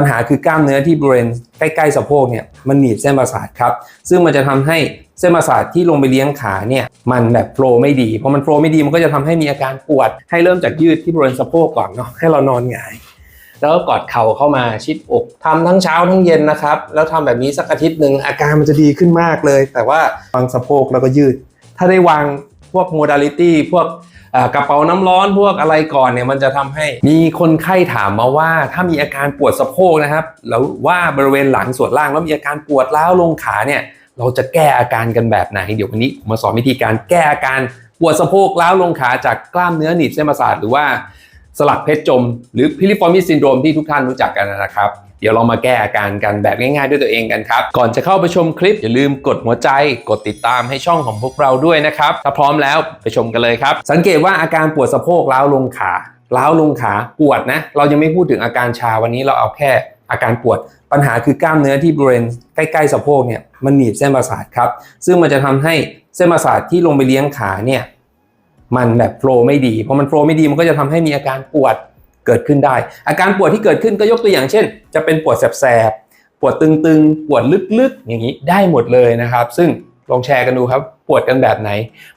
ปัญหาคือกล้ามเนื้อที่บริเวณใกล้ๆสะโพกเนี่ยมันหนีบเส้นประสาทครับ ซึ่งมันจะทำให้เส้นประสาทที่ลงไปเลี้ยงขาเนี่ยมันแบบโฟล์ไม่ดีพอมันโฟล์ไม่ดีมันก็จะทำให้มีอาการปวด ให้เริ่มจากยืดที่บริเวณสะโพกก่อนเนาะให้เรานอนหงาย แล้วก็กอดเข่าเข้ามาชิดอกทำทั้งเช้าทั้งเย็นนะครับ แล้วทำแบบนี้สักอาทิตย์หนึ่งอาการมันจะดีขึ้นมากเลย แต่ว่าวางสะโพกแล้วก็ยืด ถ้าได้วาง พวกโมดาลิตี้พวกกระเป๋าน้ำร้อนพวกอะไรก่อนเนี่ยมันจะทำให้มีคนไข้ถามมาว่า ถ้ามีอาการปวดสะโพกนะครับ แล้วว่าบริเวณหลังส่วนล่างแล้วมีอาการปวดร้าวลงขาเนี่ยเราจะแก้อาการกันแบบไหน เดี๋ยววันนี้ผมมาสอนวิธีการแก้อาการปวดสะโพกร้าวลงขาจากกล้ามเนื้อหนีบเส้นประสาทหรือว่าสลักเพชรจม หรือพิลิฟอร์มิสซินโดรมที่ทุกท่านรู้จักกันนะครับ เดี๋ยวเรามาแก้อาการกันแบบง่ายๆด้วยตัวเองกันครับ ก่อนจะเข้าไปชมคลิป อย่าลืมกดหัวใจ กดติดตามให้ช่องของพวกเราด้วยนะครับ ถ้าพร้อมแล้วไปชมกันเลยครับ สังเกตว่าอาการปวดสะโพกล้าวลงขาล้าวลงขาปวดนะ เรายังไม่พูดถึงอาการชาวันนี้เราเอาแค่อาการปวด ปัญหาคือกล้ามเนื้อที่บริเวณใกล้ๆสะโพกเนี่ยมันหนีบเส้นประสาทครับ ซึ่งมันจะทำให้เส้นประสาทที่ลงไปเลี้ยงขาเนี่ยมันแบบโฟล์ไม่ดีพอมันโฟล์ไม่ดีมันก็จะทำให้มีอาการปวด เกิดขึ้นได้ อาการปวดที่เกิดขึ้นก็ยกตัวอย่างเช่น จะเป็นปวดแสบๆปวดตึงๆ ปวดลึกๆ อย่างนี้ได้หมดเลยนะครับ ซึ่งลองแชร์กันดูครับปวดกันแบบไหน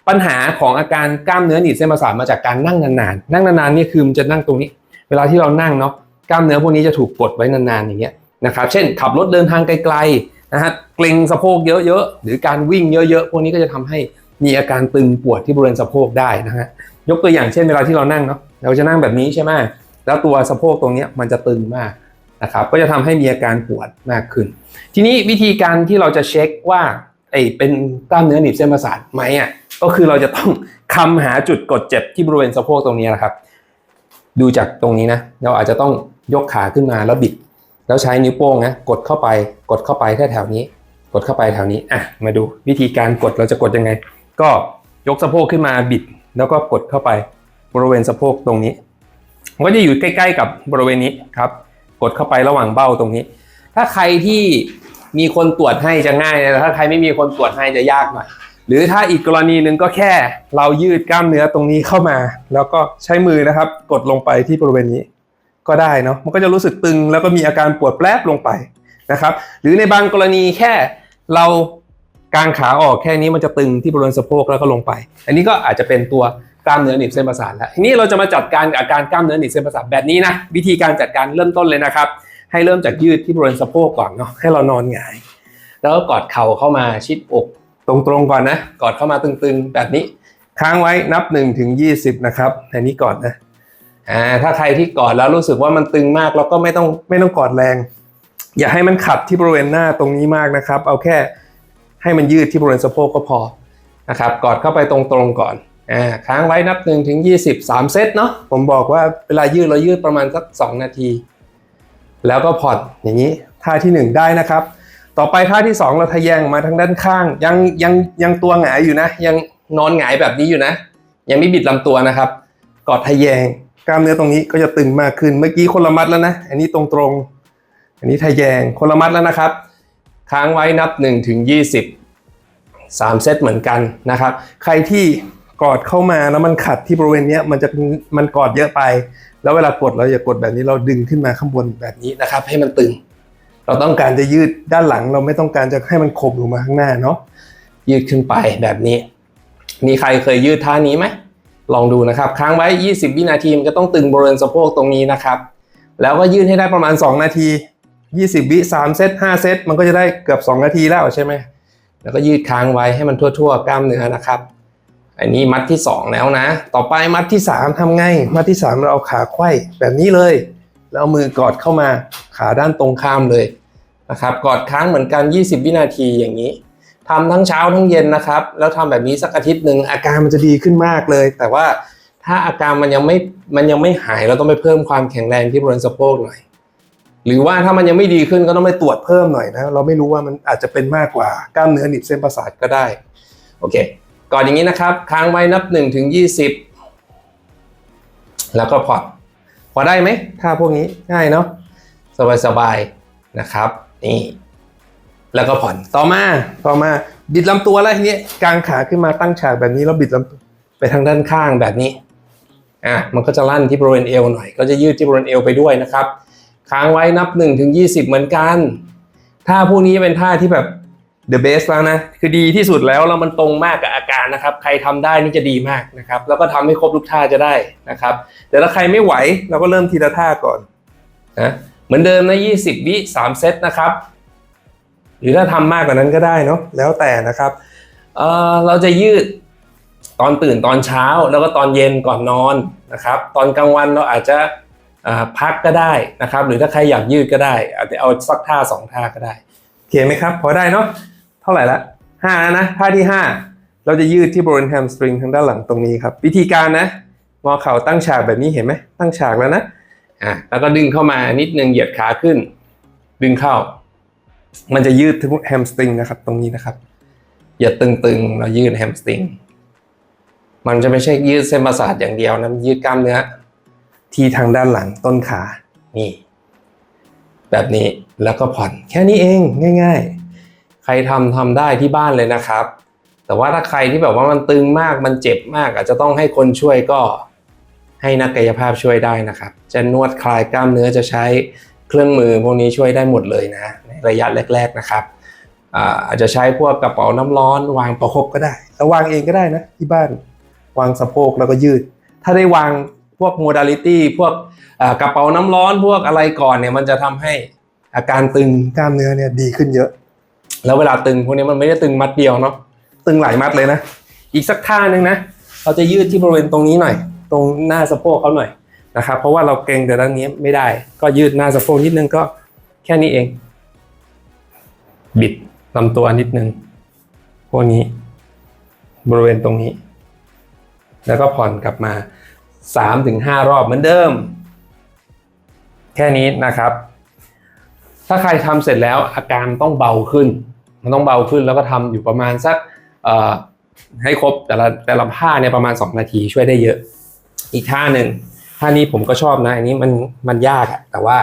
ปัญหาของอาการกล้ามเนื้อหนีบเส้นประสาทมาจากการนั่งนานๆ นั่งนานๆนี่คือมันจะนั่งตรงนี้ เวลาที่เรานั่งเนาะกล้ามเนื้อพวกนี้จะถูกกดไว้นานๆอย่างเงี้ยนะครับ เช่น ขับรถเดินทางไกลๆนะฮะเกร็งสะโพกเยอะๆหรือการวิ่งเยอะๆพวกนี้ก็จะทำให้มีอาการตึงปวดที่บริเวณสะโพกได้นะฮะยกตัวอย่างเช่น เวลาที่เรานั่งเนาะเราจะนั่งแบบนี้ใช่ไหม แล้วตัวสะโพกตรงนี้มันจะตึงมากนะครับ ก็จะทำให้มีอาการปวดมากขึ้น ทีนี้วิธีการที่เราจะเช็คว่าไอ้เป็นกล้ามเนื้อหนีบเส้นประสาทไหมอะก็คือเราจะต้องคำหาจุดกดเจ็บที่บริเวณสะโพกตรงนี้นะครับ ดูจากตรงนี้นะเราอาจจะต้องยกขาขึ้นมาแล้วบิด แล้วใช้นิ้วโป้งนะกดเข้าไปกดเข้าไปแค่แถวนี้ กดเข้าไปแถวนี้อะมาดูวิธีการกดเราจะกดยังไง ก็ยกสะโพกขึ้นมาบิด แล้วก็กดเข้าไปบริเวณสะโพกตรงนี้ ก็จะอยู่ใกล้ๆกับบริเวณนี้ครับ กดเข้าไประหว่างเบ้าตรงนี้ ถ้าใครที่มีคนตรวจให้จะง่ายนะแต่ถ้าใครไม่มีคนตรวจให้จะยากหน่อยหรือถ้าอีกกรณีหนึ่งก็แค่เรายืดกล้ามเนื้อตรงนี้เข้ามา แล้วก็ใช้มือนะครับ กดลงไปที่บริเวณนี้ก็ได้เนาะมันก็จะรู้สึกตึงแล้วก็มีอาการปวดแปรบลงไปนะครับ หรือในบางกรณีแค่เรากางขาออกแค่นี้มันจะตึงที่บริเวณสะโพกแล้วก็ลงไป อันนี้ก็อาจจะเป็นตัว กล้ามเนื้อหนีบเส้นประสาทแล้วทีนี้เราจะมาจัดการกับอาการกล้ามเนื้อหนีบเส้นประสาทแบบนี้นะวิธีการจัดการเริ่มต้นเลยนะครับ ให้เริ่มจากยืดที่บริเวณสะโพกก่อนเนาะให้เรานอนหงาย แล้วกอดเข่าเข้ามาชิดอกตรงๆก่อนนะ กอดเข้ามาตึงๆ แบบนี้ค้างไว้นับ1ถึง20นะครับอันนี้ก่อนนะอ่าถ้าใครที่กอดแล้วรู้สึกว่ามันตึงมากเราก็ไม่ต้องไม่ต้องกอดแรง อย่าให้มันขัดที่บริเวณหน้าตรงนี้มากนะครับ เอาแค่ให้มันยืดที่บริเวณสะโพกก็พอนะครับกอดเข้าไปตรงๆก่อน อ่าค้างไว้นับ1ถึง20 3เซตเนาะผมบอกว่าเวลายืดเรายืดประมาณสัก2นาที แล้วก็ผ่อนอย่างนี้ท่าที่หนึ่1ได้นะครับ ต่อไปท่าที่2เราทะแยงมาทางด้านข้าง ยังยังยังตัวหงายอยู่นะ ยังนอนหงายแบบนี้อยู่นะ ยังไม่บิดลำตัวนะครับ กอดทะแยงกล้ามเนื้อตรงนี้ก็จะตึงมากขึ้นเมื่อกี้คนละมัดแล้วนะ อันนี้ตรงตรงอันนี้ทะแยงคนละมัดแล้วนะครับ ค้างไว้นับ1ถึง20 3 เซตเหมือนกันนะครับ ใครที่ กอดเข้ามาแล้วมันขัดที่บริเวณนี้มันจะมันกอดเยอะไป แล้วเวลากดเราอย่ากดแบบนี้เราดึงขึ้นมาข้างบนแบบนี้นะครับ ให้มันตึง เราต้องการจะยืดด้านหลัง เราไม่ต้องการจะให้มันคมลงมาข้างหน้าเนาะยืดขึ้นไปแบบนี้ มีใครเคยยืดท่านี้ไหมลองดูนะครับค้างไว้ 20 วินาทีมันจะต้องตึงบริเวณสะโพกตรงนี้นะครับ แล้วก็ยืดให้ได้ประมาณ 2 นาที 20 วิ3เซต5เซตมันก็จะได้เกือบ 2 นาทีแล้วใช่ไหมแล้วก็ยืดค้างไว้ให้มันทั่ว ๆ กล้ามเนื้อนะครับ อันนี้มัดที่ 2 แล้วนะ ต่อไปมัดที่ 3ทำไง มัดที่ 3 เราเอาขาไขว้แบบนี้เลย แล้วเอามือกอดเข้ามาขาด้านตรงข้ามเลยนะครับ กอดค้างเหมือนกัน 20 วินาทีอย่างนี้ทำทั้งเช้าทั้งเย็นนะครับ แล้วทำแบบนี้สักอาทิตย์หนึ่งอาการมันจะดีขึ้นมากเลย แต่ว่าถ้าอาการมันยังไม่มันยังไม่หายเราต้องไปเพิ่มความแข็งแรงที่บริเวณสะโพกหน่อย หรือว่าถ้ามันยังไม่ดีขึ้นก็ต้องไปตรวจเพิ่มหน่อยนะ เราไม่รู้ว่ามันอาจจะเป็นมากกว่ากล้ามเนื้อหนีบเส้นประสาทก็ได้ โอเค ก่อนอย่างนี้นะครับ ค้างไว้นับ1ถึง20 แล้วก็พอดพอได้ไหมถ้าพวกนี้ง่ายเนาะสบายๆนะครับนี่แล้วก็ผ่อนต่อมาต่อมาบิดลำตัวแล้วทีนี้กางขาขึ้นมาตั้งฉากแบบนี้แล้วบิดลำตัวไปทางด้านข้างแบบนี้อะมันก็จะลั่นที่บริเวณเอวหน่อย ก็จะยืดที่บริเวณเอวไปด้วยนะครับ ค้างไว้นับ1ถึง20 เหมือนกันท่าพวกนี้เป็นท่าที่แบบ the best แล้วนะ คือดีที่สุดแล้วแล้วมันตรงมากกับอาการนะครับ ใครทำได้นี่จะดีมากนะครับ แล้วก็ทำให้ครบทุกท่าจะได้นะครับ แต่ถ้าใครไม่ไหวเราก็เริ่มทีละท่าก่อนนะเหมือนเดิมนะ 20 วิ3เซตนะครับ หรือถ้าทำมากกว่านั้นก็ได้เนาะแล้วแต่นะครับเออเราจะยืดตอนตื่นตอนเช้าแล้วก็ตอนเย็นก่อนนอนนะครับ ตอนกลางวันเราอาจจะพักก็ได้นะครับ หรือถ้าใครอยากยืดก็ได้อาจจะเอาสักท่าสองท่าก็ได้โอเคไหมครับ พอได้เนาะ เท่าไหร่ละห้าแล้วนะท่าที่ห้าเราจะยืดที่บริเวณแฮมสตริงทางด้านหลังตรงนี้ครับ วิธีการนะ งอเข่าตั้งฉากแบบนี้เห็นไหมตั้งฉากแล้วนะอะแล้วก็ดึงเข้ามานิดนึงเหยียดขาขึ้น ดึงเข้า มันจะยืดที่แฮมสตริงนะครับ ตรงนี้นะครับอย่าตึงๆ เรายืดแฮมสตริงมันจะไม่ใช่ยืดเส้นประสาทอย่างเดียวนะยืดกล้ามเนื้อที่ทางด้านหลังต้นขานี่ แบบนี้แล้วก็ผ่อนแค่นี้เองง่าย ๆ ใครทำทำได้ที่บ้านเลยนะครับ แต่ว่าถ้าใครที่แบบว่ามันตึงมากมันเจ็บมาก อาจจะต้องให้คนช่วยก็ให้นักกายภาพช่วยได้นะครับ จะนวดคลายกล้ามเนื้อจะใช้เครื่องมือพวกนี้ช่วยได้หมดเลยนะในระยะแรก ๆนะครับอาอาจจะใช้พวกกระเป๋าน้ำร้อน วางประคบก็ได้แล้ววางเองก็ได้นะที่บ้านวางสะโพกแล้วก็ยืด ถ้าได้วางพวกโมดาลิตี้พวกกระเป๋าน้ำร้อนพวกอะไรก่อนเนี่ยมันจะทำให้อาการตึงกล้ามเนื้อเนี่ยดีขึ้นเยอะ แล้วเวลาตึงพวกนี้มันไม่ได้ตึงมัดเดียวเนาะตึงหลายมัดเลยนะ อีกสักท่าหนึ่งนะ เราจะยืดที่บริเวณตรงนี้หน่อย ตรงหน้าสะโพกเขาหน่อยนะครับ เพราะว่าเราเกรงแต่ด้านนี้ไม่ได้ ก็ยืดหน้าสะโพกนิดนึงก็แค่นี้เอง บิดลำตัวนิดนึงพวกนี้ บริเวณตรงนี้ แล้วก็ผ่อนกลับมาสามถึงห้ารอบเหมือนเดิม แค่นี้นะครับ ถ้าใครทำเสร็จแล้วอาการต้องเบาขึ้น มันต้องเบาขึ้นแล้วก็ทำอยู่ประมาณสักให้ครบแต่ละแต่ละท่าเนี่ยประมาณ 2 นาทีช่วยได้เยอะ อีกท่าหนึ่งท่านี้ผมก็ชอบนะอันนี้มันมันยากอะแต่ว่า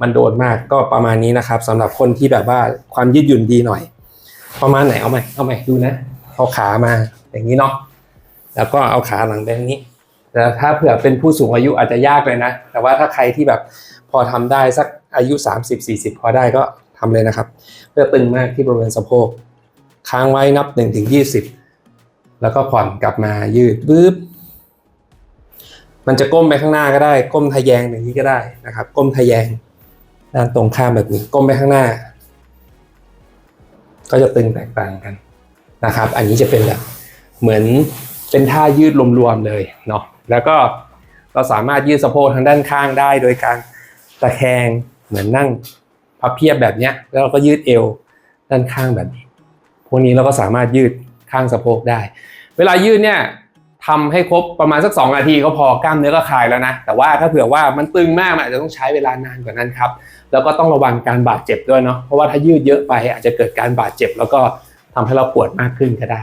มันโดนมากก็ประมาณนี้นะครับสำหรับคนที่แบบว่าความยืดหยุ่นดีหน่อย ประมาณไหนเอาใหมเอาใหมดูนะเอาขามาอย่างนี้เนาะแล้วก็เอาขาหลังแบบนี้แต่ถ้าเผื่อเป็นผู้สูงอายุอาจจะยากเลยนะ แต่ว่าถ้าใครที่แบบพอทำได้สักอายุ 30-40 พอได้ก็ ทำเลยนะครับ เพื่อตึงมากที่บริเวณสะโพกค้างไว้นับ1ถึง20แล้วก็ผ่อนกลับมายืดปึ๊บมันจะก้มไปข้างหน้าก็ได้ ก้มทะแยงอย่างนี้ก็ได้นะครับ ก้มทะแยงด้านตรงข้ามแบบนี้ ก้มไปข้างหน้า ก็จะตึงแตกต่างกันนะครับ อันนี้จะเป็นแบบเหมือนเป็นท่ายืดรวมๆเลยเนาะแล้วก็เราสามารถยืดสะโพกทางด้านข้างได้โดยการตะแคงเหมือนนั่ง พับเพียบแบบเนี้ยแล้วเราก็ยืดเอวด้านข้างแบบนี้ พวกนี้เราก็สามารถยืดข้างสะโพกได้ เวลายืดเนี่ยทำให้ครบประมาณสัก2นาทีก็พอกล้ามเนื้อก็คลายแล้วนะ แต่ว่าถ้าเผื่อว่ามันตึงมากมันอาจจะต้องใช้เวลานานกว่านั้นครับ แล้วก็ต้องระวังการบาดเจ็บด้วยเนาะ เพราะว่าถ้ายืดเยอะไปอาจจะเกิดการบาดเจ็บ แล้วก็ทำให้เราปวดมากขึ้นก็ได้